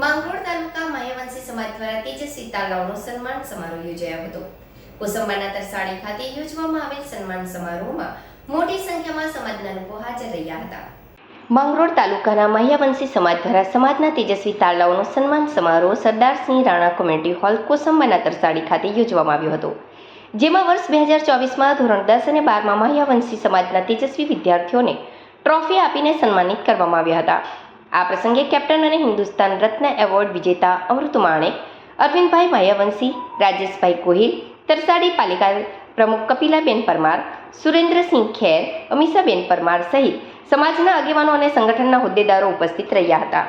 માંગરોળ તાલુકા માયાવંશી સમાજ દ્વારા તેજસ્વી તાલાવનો સન્માન સમારોહ યોજાયો હતો. કોસંબાના તરસાડી ખાતે યોજવામાં આવેલ સન્માન સમારોહમાં મોટી સંખ્યામાં સમાજના લોકો હાજર રહ્યા હતા. માંગરોળ તાલુકાના માહ્યાવંશી સમાજ દ્વારા સમાજના તેજસ્વી તાલાઓનો સન્માન સમારોહ સરદારસિંહ રાણા કોમ્યુનિટી હોલ કોસંબાના તરસાડી ખાતે યોજવામાં આવ્યો હતો. જેમાં વર્ષ બે હજાર ચોવીસમાં ધોરણ દસ અને બારમાં માહ્યાવંશી સમાજના તેજસ્વી વિદ્યાર્થીઓને ટ્રોફી આપીને સન્માનિત કરવામાં આવ્યા હતા. આ પ્રસંગે કેપ્ટન અને હિન્દુસ્તાન રત્ન એવોર્ડ વિજેતા અમૃત માણેક, અરવિંદભાઈ માયાવંશી, રાજેશભાઈ ગોહિલ તરસાડી પાલિકા પ્રમુખ કપિલાબેન પરમાર, સુરેન્દ્રસિંહ ખેર, અમીષાબેન પરમાર સહિત સમાજના આગેવાનો અને સંગઠનના હોદ્દેદારો ઉપસ્થિત રહ્યા હતા.